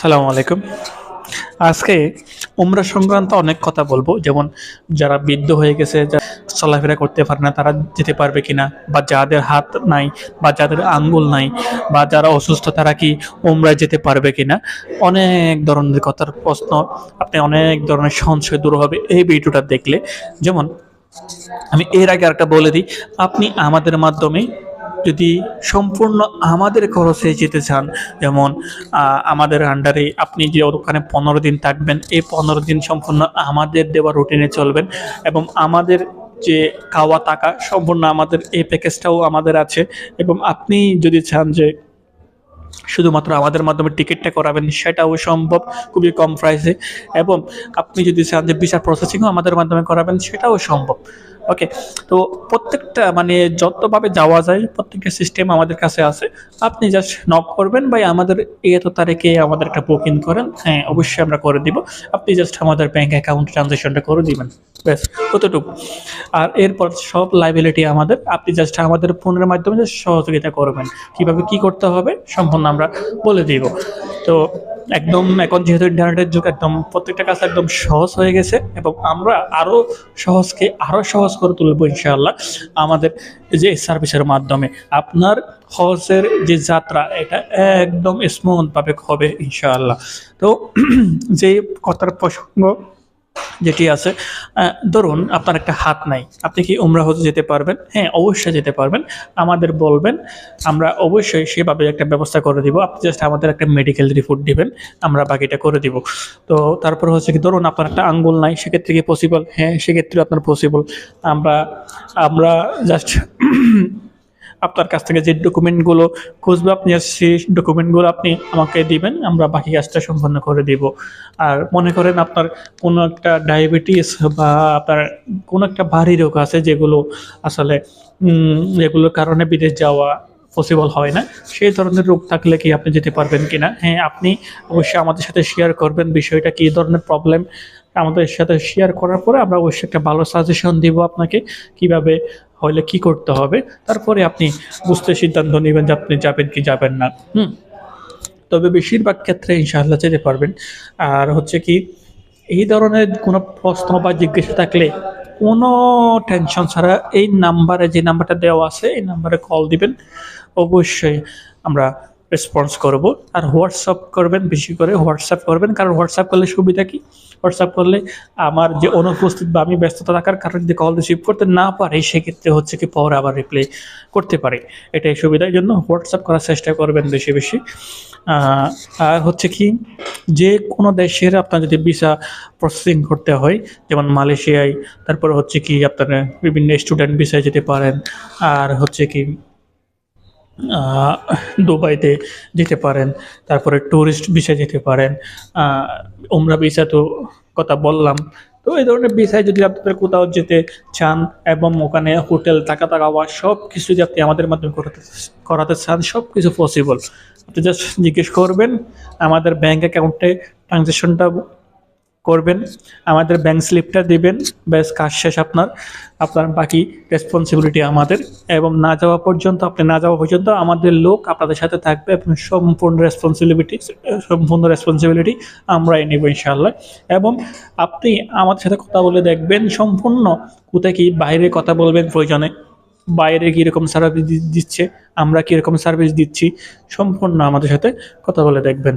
সালামু আলাইকুম। আজকে উমরা সংক্রান্ত অনেক কথা বলব। যেমন যারা বৃদ্ধ হয়ে গেছে চলাফেরা করতে পারে না, তারা যেতে পারবে কিনা? বা যাদের হাত নাই, বা যাদের আঙ্গুল নাই, বা যারা অসুস্থ, তারা কি উমরায় যেতে পারবে কিনা? অনেক ধরনের কথার প্রশ্ন, আপনি অনেক ধরনের সংশয় দূর হবে এই ভিডিওটা দেখলে। যেমন আমি এর আগে একটা বলে দিই, আপনি আমাদের মাধ্যমে যদি সম্পূর্ণ আমাদের খরচে যেতে চান, যেমন আমাদের আন্ডারে আপনি যে ওখানে পনেরো দিন থাকবেন, এই পনেরো দিন সম্পূর্ণ আমাদের দেওয়া রুটিনে চলবেন এবং আমাদের যে খাওয়া টাকা সম্পূর্ণ আমাদের এই প্যাকেজটাও আমাদের আছে এবং আপনি যদি চান যে শুধুমাত্র আমাদের মাধ্যমে টিকিটটা করাবেন, সেটাও সম্ভব খুবই কম প্রাইসে এবং আপনি যদি চান যে ভিসা প্রসেসিংও আমাদের মাধ্যমে করাবেন, সেটাও সম্ভব। ওকে তো প্রত্যেকটা মানে যতভাবে যাওয়া যায়, প্রত্যেকটা সিস্টেম আমাদের কাছে আছে। আপনি জাস্ট নক করবেন বা আমাদের এত তারিখে আমাদের একটা বুকিং করেন। হ্যাঁ অবশ্যই আমরা করে দিব। আপনি জাস্ট আমাদের ব্যাংক অ্যাকাউন্ট ট্রানজেকশনটা করে দিবেন। ব্যাস কতটুকু আর এরপর সব লাইবিলিটি আমাদের। আপনি জাস্ট আমাদের ফোনের মাধ্যমে সহযোগিতা করবেন। কীভাবে কি করতে হবে, সম্পূর্ণ আমরা বলে দিব। তো একদম এখন যেহেতু ইন্টারনেটের যুগ, একদম প্রত্যেকটা কাজ একদম সহজ হয়ে গেছে এবং আমরা আরও সহজকে আরও সহজ করে তুলব ইনশাআল্লাহ। আমাদের যে সার্ভিসের মাধ্যমে আপনার হজের যে যাত্রা, এটা একদম স্মুথভাবে হবে ইনশাআল্লাহ। তো যে কথার প্রসঙ্গ যেটি আছে ধরুন আপনার একটা হাত নাই, আপনি কি উমরা হতে যেতে পারবেন? হ্যাঁ অবশ্যই যেতে পারবেন। আমাদের বলবেন, আমরা অবশ্যই সেভাবে একটা ব্যবস্থা করে দিব। আপনি জাস্ট আমাদের একটা মেডিকেল রিপোর্ট দিবেন, আমরা বাকিটা করে দিব। তো তারপর হচ্ছে কি, ধরুন আপনার একটা আঙ্গুল নাই, সেক্ষেত্রে কি পসিবল হ্যাঁ সেক্ষেত্রে আপনার পসিবল আমরা আমরা জাস্ট আপনার কাছ থেকে যে ডকুমেন্টগুলো খুঁজবে আপনি সেই ডকুমেন্টগুলো আপনি আমাকে দিবেন আমরা বাকি কাজটা সম্পন্ন করে দিব। আর মনে করেন আপনার কোনো একটা ডায়াবেটিস বা আপনার কোনো একটা ভারী রোগ আছে যেগুলো আসলে উম, যেগুলোর কারণে বিদেশ যাওয়া পসিবল হয় না সেই ধরনের রোগ থাকলে কি আপনি যেতে পারবেন কিনা? হ্যাঁ আপনি অবশ্যই আমাদের সাথে শেয়ার করবেন বিষয়টা কী ধরনের প্রবলেম আমাদের সাথে শেয়ার করার পরে আমরা অবশ্যই একটা ভালো সাজেশন দিব আপনাকে কীভাবে হলে কি করতে হবে? তারপরে আপনি বুঝতে সিদ্ধান্ত নেবেন যে আপনি যাবেন কি যাবেন না। হুম? তবে বেশিরভাগ ক্ষেত্রে ইনশাআল্লাহ যেতে পারবেন। আর হচ্ছে কি, এই ধরনের কোনো প্রশ্ন বা জিজ্ঞাসা থাকলে কোনো টেনশন ছাড়া এই নাম্বারে যে নাম্বারটা দেওয়া আছে, এই নাম্বারে কল দিবেন। অবশ্যই আমরা রেসপন্স করব। আর হোয়াটসঅ্যাপ করবেন, বেশি করে হোয়াটসঅ্যাপ করবেন। কারণ হোয়াটসঅ্যাপ করলে সুবিধা কি? হোয়াটসঅ্যাপ করলে আমার যে অনুপস্থিত বা আমি ব্যস্ততা থাকার কারণে যদি কল রিসিভ করতে না পারে, সেক্ষেত্রে হচ্ছে কি পরে আবার রিপ্লাই করতে পারে। এটাই সুবিধার জন্য হোয়াটসঅ্যাপ করার চেষ্টা করবেন বেশি বেশি। আর হচ্ছে কি যে কোনো দেশের আপনার যদি ভিসা প্রসেসিং করতে হয়, যেমন মালয়েশিয়ায়, তারপর হচ্ছে কি আপনার বিভিন্ন স্টুডেন্ট ভিসায় যেতে পারেন, আর হচ্ছে কি দুবাইতে যেতে পারেন, তারপরে ট্যুরিস্ট ভিসা যেতে পারেন উমরা ভিসা তো কথা বললাম। তো এই ধরনের ভিসায় যদি আপনাদের কোথাও যেতে চান এবং ওখানে হোটেল টাকা টাকা হওয়া সব কিছু যদি আপনি আমাদের মাধ্যমে করাতে করাতে চান সব কিছু পসিবল আপনি জাস্ট জিজ্ঞেস করবেন, আমাদের ব্যাঙ্ক অ্যাকাউন্টে ট্রানজেকশনটা করবেন। আমাদের ব্যাংক স্লিপটা দিবেন। ব্যাস, কাজ শেষ আপনার। আপনার বাকি রেসপন্সিবিলিটি আমাদের। এবং না যাওয়া পর্যন্ত, আপনি না যাওয়া পর্যন্ত আমাদের লোক আপনাদের সাথে থাকবে এবং সম্পূর্ণ রেসপন্সিবিলিটি সম্পূর্ণ রেসপন্সিবিলিটি আমরাই নেব ইনশাল্লাহ এবং আপনি আমাদের সাথে কথা বলে দেখবেন সম্পূর্ণ। কোথায় কি বাইরে কথা বলবেন প্রয়োজনে? বাইরে কীরকম সার্ভিস দিচ্ছে? আমরা কীরকম সার্ভিস দিচ্ছি? সম্পূর্ণ আমাদের সাথে কথা বলে দেখবেন।